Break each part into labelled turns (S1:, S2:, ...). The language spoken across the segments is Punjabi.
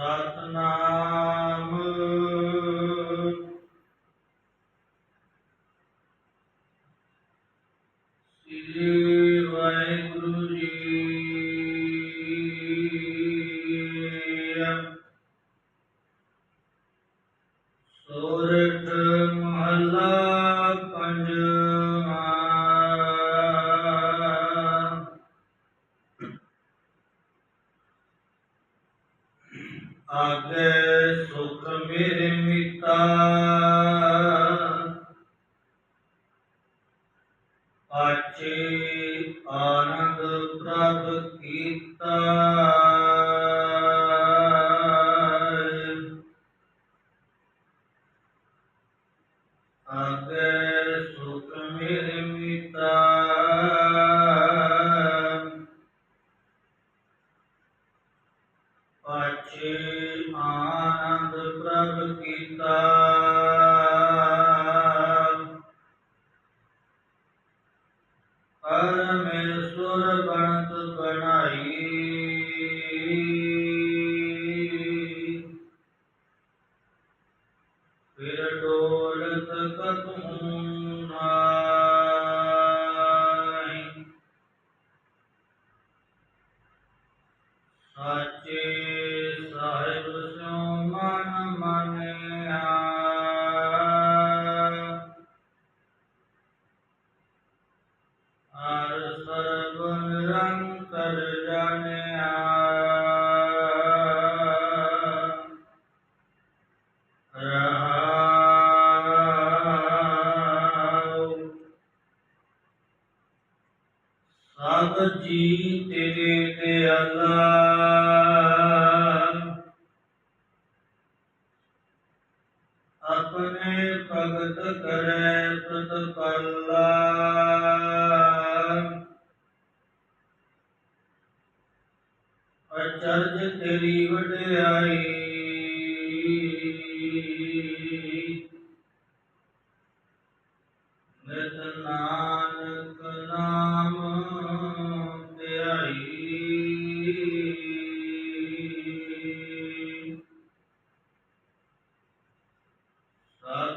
S1: ਸਤਨਾਮ ਸ੍ਰੀ ਵਾਹਿਗੁਰੂ ਜੀ ਸੋਰਠ ਆਗੇ ਸੁਖ ਮੇਰੇ ਮਿਤਾ। ਪਾਛੇ ਆਨੰਦ ਪ੍ਰਭ ਕੀਤਾ। ਆਗੇ ਪਾਛੇ ਆਨੰਦ ਪ੍ਰਭ ਕੀਤਾ। ਪਰਮੇਸ਼ਵਰ ਬਣਤ ਬਣਾਈ। ਫਿਰ ਡੋਲਤ ਕਤੂ ਨਾਹੀ ਸਾਚੇ ਸਭ ਜੀ ਤੇਰੇ ਦਿਆਲਾ ਆਪਣੇ ਭਗਤ ਕਰੇ ਪ੍ਰਤਪਾਲਾ ਅਚਰਜ ਤੇਰੀ ਵਡਿਆਈ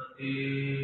S1: ਸ੍ਰੀ